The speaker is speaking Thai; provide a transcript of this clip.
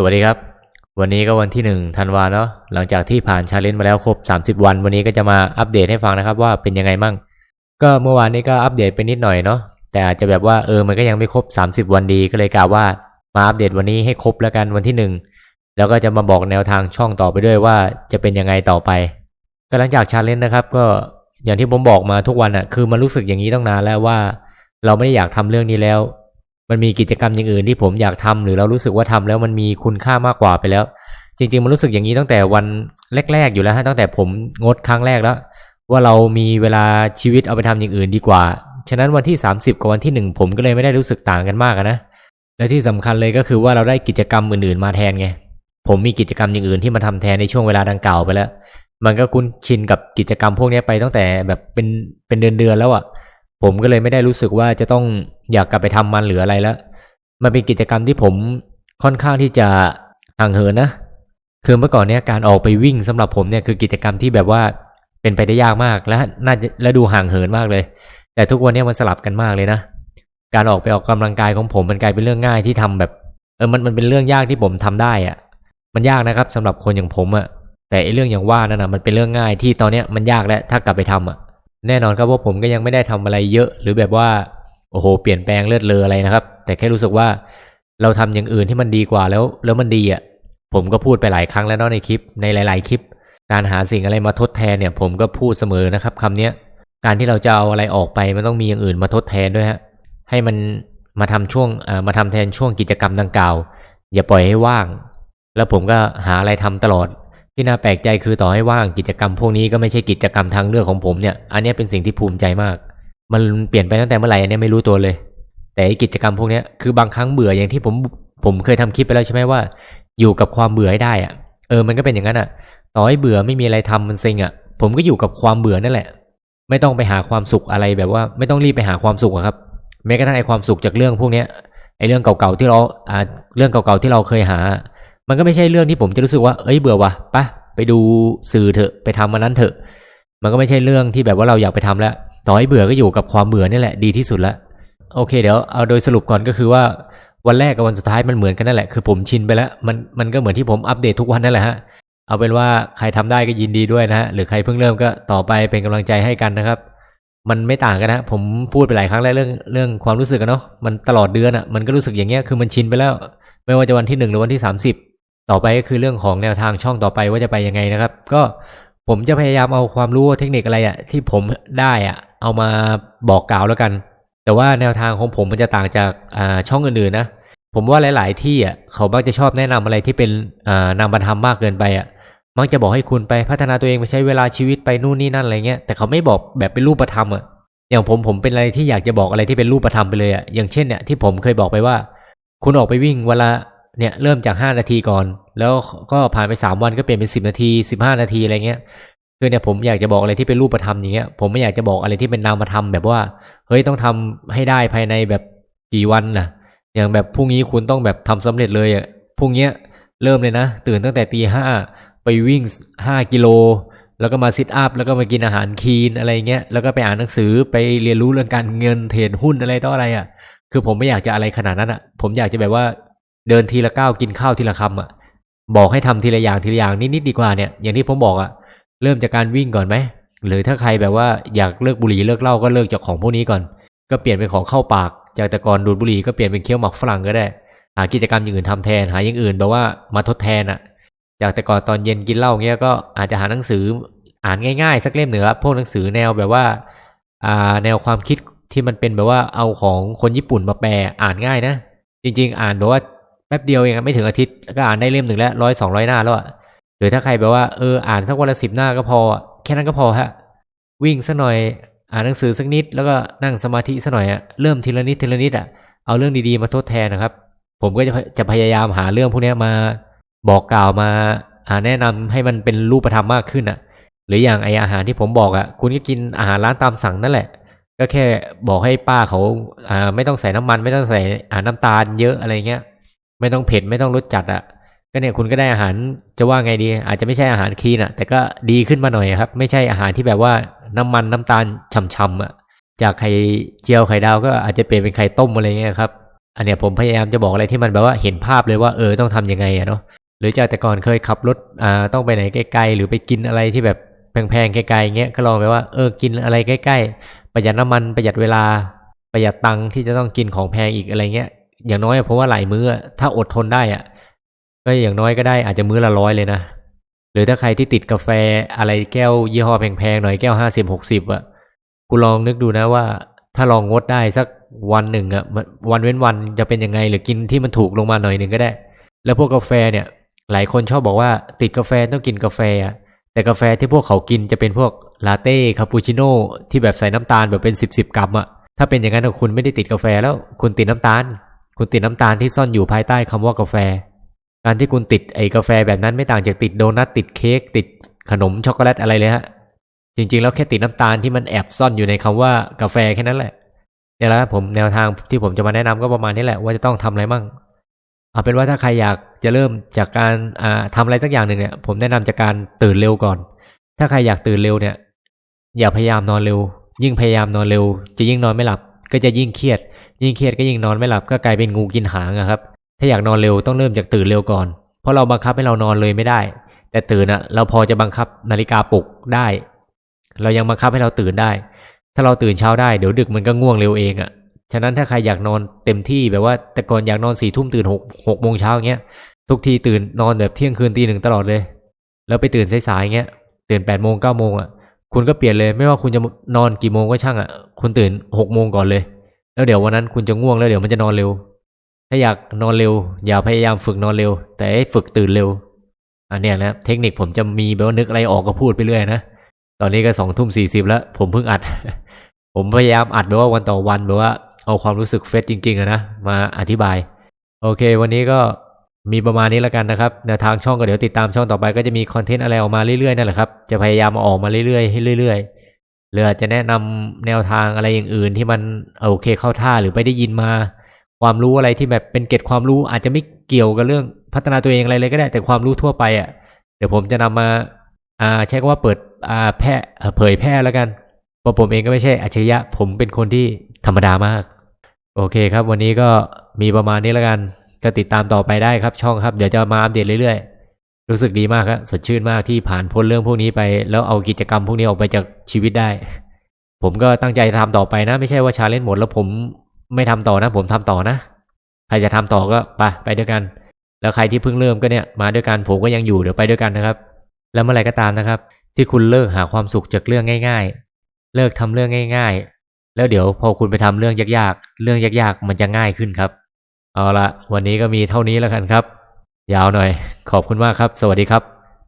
สวัสดีครับ วันนี้ก็วันที่หนึ่งธันวาเนาะหลังจากที่ผ่านชาเลนจ์มาแล้วครบ 30 วัน วันนี้ก็จะมาอัปเดตให้ฟังนะครับ ว่าเป็นยังไงมั่ง ก็เมื่อวานนี้ก็อัปเดตไปนิดหน่อยเนาะแต่อาจจะแบบว่าเออมันก็ยังไม่ครบ 30 วันดีก็เลยกล่าวว่ามาอัปเดตวันนี้ให้ครบแล้วกันวันที่หนึ่งแล้วก็จะมาบอกแนวทางช่องต่อไปด้วยว่าจะเป็นยังไงต่อไป ก็หลังจากชาเลนจ์นะครับ ก็อย่างที่ผมบอกมาทุกวันอะ่ะคือมันรู้สึกอย่างนี้ต้องนานแล้วว่า เราไม่ได้อยากทำเรื่องนี้แล้ว มันมีกิจกรรมอย่างอื่นที่ผมอยากทำหรือเรารู้สึกว่าทำแล้วมันมีคุณค่ามากกว่าไปแล้ว จริง ๆ มันรู้สึกอย่างนี้ตั้งแต่วันแรก ๆ อยู่แล้วฮะตั้งแต่ผมงดครั้งแรกแล้ว ว่าเรามีเวลาชีวิตเอาไปทำอย่างอื่นดีกว่า ฉะนั้นวันที่ 30 กับวันที่ 1 ผมก็เลยไม่ได้รู้สึกต่างกันมากนะและที่สำคัญเลยก็คือว่าเราได้กิจกรรมอื่นๆมาแทนไงผมมีกิจกรรมอย่างอื่นที่มาทำแทนในช่วงเวลาดังกล่าวไปแล้ว มันก็คุ้นชินกับกิจกรรมพวกนี้ไปตั้งแต่แบบเป็นเป็นเดือนๆแล้วอะ่ะ ผมก็เลยไม่ได้รู้สึกว่าจะต้องอยากกลับไปทำมันหรืออะไรแล้ว มันเป็นกิจกรรมที่ผมค่อนข้างที่จะห่างเหินนะ คือเมื่อก่อนเนี้ยการออกไปวิ่งสำหรับผมเนี่ยคือกิจกรรมที่แบบว่าเป็นไปได้ยากมากและน่าจะและดูห่างเหินมากเลย แต่ทุกวันนี้มันสลับกันมากเลยนะ การออกไปออกกำลังกายของผมมันกลายเป็นเรื่องง่ายที่ทำแบบเออมันมันเป็นเรื่องยากที่ผมทำได้อะมันยากนะครับสำหรับคนอย่างผมอะแต่ไอเรื่องอย่างว่านั่นนะมันเป็นเรื่องง่ายที่ตอนเนี้ยมันยากแล้วถ้ากลับไปทำอะ แน่นอนครับว่าผมก็ยังไม่ได้ทำอะไรเยอะ หรือแบบว่าโอ้โห เปลี่ยนแปลงเลือดเลออะไรนะครับ แต่แค่รู้สึกว่าเราทำอย่างอื่นที่มันดีกว่าแล้ว แล้วมันดีอะผมก็พูดไปหลายครั้งแล้วเนาะในคลิปในหลาย ๆ คลิป การหาสิ่งอะไรมาทดแทนเนี่ย ผมก็พูดเสมอนะครับคำเนี้ยการที่เราจะเอาอะไรออกไปมันต้องมีอย่างอื่นมาทดแทนด้วยฮะให้มันมาทำช่วงเอ่อมาทำแทนช่วงกิจกรรมดังกล่าว อย่าปล่อยให้ว่าง แล้วผมก็หาอะไรทำตลอด ที่น่าแปลกใจคือต่อให้ว่างกิจกรรมพวกนี้ก็ไม่ใช่กิจกรรมทางเลือกของผมเนี่ย อันนี้เป็นสิ่งที่ภูมิใจมาก มันเปลี่ยนไปตั้งแต่เมื่อไหร่อันนี้ไม่รู้ตัวเลย แต่กิจกรรมพวกนี้คือบางครั้งเบื่ออย่างที่ผมผมเคยทำคลิปไปแล้วใช่ไหมว่า อยู่กับความเบื่อให้ได้อะเออมันก็เป็นอย่างนั้นอะต่อให้เบื่อไม่มีอะไรทำมันเซ็งอะผมก็อยู่กับความเบื่อนั่นแหละ ไม่ต้องไปหาความสุขอะไรแบบว่า ไม่ต้องรีบไปหาความสุขครับแม้กระทั่งไอ้ความสุขจากเรื่องพวกเนี้ยไอ้เรื่องเก่าๆที่เราอ่าเรื่องเก่าๆที่เราเคยหา มันก็ไม่ใช่เรื่องที่ผมจะรู้สึกว่า เอ้ยเบื่อวะปะไปดูสื่อเถอะไปทำมันนั้นเถอะ มันก็ไม่ใช่เรื่องที่แบบว่าเราอยากไปทำแล้ว ต่อให้เบื่อก็อยู่กับความเบื่อนี่แหละดีที่สุดละโอเคเดี๋ยวเอาโดยสรุปก่อนก็คือว่าวันแรกกับวันสุดท้ายมันเหมือนกันนั่นแหละคือผมชินไปแล้วมันมันก็เหมือนที่ผมอัปเดตทุกวันนั่นแหละฮะเอาเป็นว่าใครทำได้ก็ยินดีด้วยนะฮะหรือใครเพิ่งเริ่มก็ต่อไปเป็นกำลังใจให้กันนะครับ มันไม่ต่างกันนะผมพูดไปหลายครั้งแล้วเรื่องเรื่องความรู้สึกกันเนาะมันตลอดเดือนอะ่ะมันก็รู้สึกอย่างเงี้ยคือมันชินไปแล้ว ไม่ว่าจะวันที่หนึ่งหรือวันที่สามสิบ ต่อไปก็คือเรื่องของแนวทางช่องต่อไปว่าจะไปยังไงนะครับ ก็ผมจะพยายามเอาความรู้เทคนิคอะไรอะ่ะที่ผมได้อะ่ะเอามาบอกกล่าวแล้วกัน แต่ว่าแนวทางของผมมันจะต่างจากอ่าช่องอื่นๆนะผมว่าหลาย ๆ ที่อะเขามักจะชอบแนะนำอะไรที่เป็นอ่านามธรรมมากเกินไปอะมักจะบอกให้คุณไปพัฒนาตัวเองไปใช้เวลาชีวิตไปนู่นนี่นั่นอะไรเงี้ยแต่เขาไม่บอกแบบเป็นรูปธรรมอะอย่างผมผมเป็นอะไรที่อยากจะบอกอะไรที่เป็นรูปธรรมไปเลยอะอย่างเช่นเนี่ยที่ผมเคยบอกไปว่า คุณออกไปวิ่งเวลา เนี่ยเริ่มจาก5นาทีก่อน แล้วก็ผ่านไป3วันก็เปลี่ยนเป็น10นาที15นาทีอะไรเงี้ยคือเนี่ยผมอยากจะบอกอะไรที่เป็นรูปธรรมอย่างเงี้ยผมไม่อยากจะบอกอะไรที่เป็นนามธรรมแบบว่าเฮ้ยต้องทำให้ได้ภายในแบบกี่วันนะอย่างแบบพรุ่งนี้คุณต้องแบบทำสำเร็จเลยอะพรุ่งเนี้ยเริ่มเลยนะ ตื่นตั้งแต่ตีห้าไปวิ่งห้ากิโลแล้วก็มาซิทอัพแล้วก็มากินอาหารคีนอะไรเงี้ยแล้วก็ไปอ่านหนังสือไปเรียนรู้เรื่องการเงินเทรดหุ้นอะไรต่ออะไรอะ คือผมไม่อยากจะอะไรขนาดนั้นอะ ผมอยากจะแบบว่า เดินทีละก้าวกินข้าวทีละคำอะบอกให้ทำทีละอย่างทีละอย่างนิดๆดีกว่าเนี่ยอย่างที่ผมบอกอะเริ่มจากการวิ่งก่อนไหมหรือถ้าใครแบบว่าอยากเลิกบุหรี่เลิกเหล้าก็เลิกจากของพวกนี้ก่อน ก็เปลี่ยนเป็นของเข้าปาก จากแต่ก่อนดูดบุหรี่ก็เปลี่ยนเป็นเคี้ยวหมักฝรั่งก็ได้ หากิจกรรมอย่างอื่นทำแทนหาอย่างอื่นแบบว่ามาทดแทนอะ จากแต่ก่อนตอนเย็นกินเหล้าเงี้ยก็อาจจะหาหนังสืออ่านง่ายๆ สักเล่มหนึ่งครับพวกหนังสือแนวแบบว่าอ่าแนวความคิดที่มันเป็นแบบว่าเอาของคนญี่ปุ่นมาแปลอ่านง่ายนะ จริง ๆ อ่านแบบว่า แป๊บเดียวเองไม่ถึงอาทิตย์ก็อ่านได้เล่มหนึ่งแล้วร้อยสองร้อยหน้าแล้วอะหรือถ้าใครแบบว่าเอออ่านสักวันละสิบหน้าก็พอแค่นั้นก็พอฮะ วิ่งสักหน่อยอ่านหนังสือสักนิด แล้วก็นั่งสมาธิสักหน่อยอะเริ่มทีละนิดทีละนิดอะเอาเรื่องดีๆมาทดแทนนะครับ ผมก็จะจะพยายามหาเรื่องพวกนี้มาบอกกล่าวมาอ่าแนะนำให้มันเป็นรูปธรรมมากขึ้นอะหรืออย่างไออาหารที่ผมบอกอะคุณก็กินอาหารร้านตามสั่งนั่นแหละ ก็แค่บอกให้ป้าเขาอ่าไม่ต้องใส่น้ำมัน ไม่ต้องใส่อ่าน้ำตาลเยอะอะไรเงี้ย ไม่ต้องเผ็ดไม่ต้องรสจัดอะ่ะ ก็เนี่ยคุณก็ได้อาหารจะว่าไงดี อาจจะไม่ใช่อาหารคลีนอะ่ะ แต่ก็ดีขึ้นมาหน่อยครับ ไม่ใช่อาหารที่แบบว่าน้ำมันน้ำตาลช่ำๆอะ่ะ จากไข่เจียวไข่ดาวก็อาจจะเปลี่ยนเป็นไข่ต้มอะไรเงี้ยครับ อันเนี้ยผมพยายามจะบอกอะไรที่มันแบบว่าเห็นภาพเลยว่าเออต้องทำยังไงอะเนาะหรือจากแต่ก่อนเคยขับรถอ่าต้องไปไหนไกลๆหรือไปกินอะไรที่แบบแพงๆไกลๆเงี้ยก็ลองไปว่าเออกินอะไรใกล้ ๆ ประหยัดน้ำมันประหยัดเวลาประหยัดตังค์ที่จะต้องกินของแพงอีกอะไรเงี้ย อย่างน้อยเพราะว่าหลายมื้อถ้าอดทนได้อะก็อย่างน้อยก็ได้อาจจะมื้อละร้อยเลยนะหรือถ้าใครที่ติดกาแฟอะไรแก้วยี่ห้อแพงๆหน่อยแก้วห้าสิบหกสิบอะคุณลองนึกดูนะว่า ถ้าลองงดได้สักวันหนึ่งอะวันเว้นวันจะเป็นยังไง หรือกินที่มันถูกลงมาหน่อยหนึ่งก็ได้ แล้วพวกกาแฟเนี่ย หลายคนชอบบอกว่าติดกาแฟต้องกินกาแฟอะแต่กาแฟที่พวกเขากินจะเป็นพวกลาเต้คาปูชิโน่ที่แบบใส่น้ำตาลแบบเป็นสิบสิบกรัมอะถ้าเป็นอย่างนั้นคุณไม่ได้ติดกาแฟแล้วคุณติดน้ำตาล คุณติดน้ำตาลที่ซ่อนอยู่ภายใต้คำว่ากาแฟ การที่คุณติดไอ้กาแฟแบบนั้นไม่ต่างจากติดโดนัทติดเค้กติดขนมช็อกโกแลตอะไรเลยฮะ จริง ๆ แล้วแค่ติดน้ำตาลที่มันแอบซ่อนอยู่ในคำว่ากาแฟแค่นั้นแหละเนี่ยแหละครับผมแนวทางที่ผมจะมาแนะนำก็ประมาณนี้แหละว่าจะต้องทำอะไรมั่งเอาเป็นว่าถ้าใครอยากจะเริ่มจากการอ่าทำอะไรสักอย่างหนึ่งเนี่ย ผมแนะนำจากการตื่นเร็วก่อน ถ้าใครอยากตื่นเร็วเนี่ย อย่าพยายามนอนเร็ว ยิ่งพยายามนอนเร็ว จะยิ่งนอนไม่หลับ ก็จะยิ่งเครียด ยิ่งเครียดก็ยิ่งนอนไม่หลับก็กลายเป็นงูกินหางอะครับ ถ้าอยากนอนเร็วต้องเริ่มจากตื่นเร็วก่อน เพราะเราบังคับให้เรานอนเลยไม่ได้ แต่ตื่นอะเราพอจะบังคับนาฬิกาปลุกได้ เรายังบังคับให้เราตื่นได้ ถ้าเราตื่นเช้าได้เดี๋ยวดึกมันก็ง่วงเร็วเองอะฉะนั้นถ้าใครอยากนอนเต็มที่แบบว่า แต่ก่อนอยากนอนสี่ทุ่มตื่นหกหกโมงเช้าอย่างเงี้ยทุกทีตื่นนอนแบบเที่ยงคืนตีหนึ่งตลอดเลย แล้วไปตื่นสายๆอย่างเงี้ยตื่นแปดโมงเก้าโมงอะ คุณก็เปลี่ยนเลย ไม่ว่าคุณจะนอนกี่โมงก็ช่างอะคุณตื่นหกโมงก่อนเลย แล้วเดี๋ยววันนั้นคุณจะง่วงแล้วเดี๋ยวมันจะนอนเร็ว ถ้าอยากนอนเร็ว อย่าพยายามฝึกนอนเร็ว แต่ฝึกตื่นเร็ว อันเนี้ยนะเทคนิคผมจะมีแบบว่านึกอะไรออกก็พูดไปเรื่อยนะตอนนี้ก็สองทุ่มสี่สิบแล้ว ผมเพิ่งอัด ผมพยายามอัดแบบว่าวันต่อวันแบบว่าเอาความรู้สึกเฟซจริงๆอะนะมาอธิบาย โอเค วันนี้ก็ มีประมาณนี้แล้วกันนะครับแนวทางช่องก็เดี๋ยวติดตามช่องต่อไปก็จะมีคอนเทนต์อะไรออกมาเรื่อยๆนั่นแหละครับจะพยายามมาออกมาเรื่อยๆให้เรื่อยๆหรืออาจจะแนะนำแนวทางอะไรอย่างอื่นที่มันโอเคเข้าท่าหรือไปได้ยินมา ความรู้อะไรที่แบบเป็นเกร็ดความรู้อาจจะไม่เกี่ยวกับเรื่องพัฒนาตัวเองอะไรเลยก็ได้แต่ความรู้ทั่วไปอะเดี๋ยวผมจะนำมาอ่าใช้คำว่าเปิดอ่าแพร่เผยแพร่แล้วกันเพราะผมเองก็ไม่ใช่อัจฉริยะ ผมเป็นคนที่ธรรมดามาก โอเคครับ วันนี้ก็มีประมาณนี้แล้วกัน ก็ติดตามต่อไปได้ครับช่องครับ เดี๋ยวจะมาอัปเดตเรื่อยๆ รู้สึกดีมากครับสดชื่นมากที่ผ่านพ้นเรื่องพวกนี้ไป แล้วเอากิจกรรมพวกนี้ออกไปจากชีวิตได้ ผมก็ตั้งใจทำต่อไปนะ ไม่ใช่ว่าชาเลนจ์หมดแล้วผมไม่ทำต่อนะ ผมทำต่อนะ ใครจะทำต่อก็ไปไปด้วยกัน แล้วใครที่เพิ่งเริ่มก็เนี่ยมาด้วยกันผมก็ยังอยู่เดี๋ยวไปด้วยกันนะครับ แล้วเมื่อไหร่ก็ตามนะครับ ที่คุณเลิกหาความสุขจากเรื่องง่าย ๆ เลิกทำเรื่องง่าย ๆ แล้วเดี๋ยวพอคุณไปทำเรื่องยากๆ เรื่องยากๆ มันจะง่ายขึ้นครับ เอาละวันนี้ก็มีเท่านี้แล้วกันครับ ยาวหน่อย ขอบคุณมากครับ สวัสดีครับ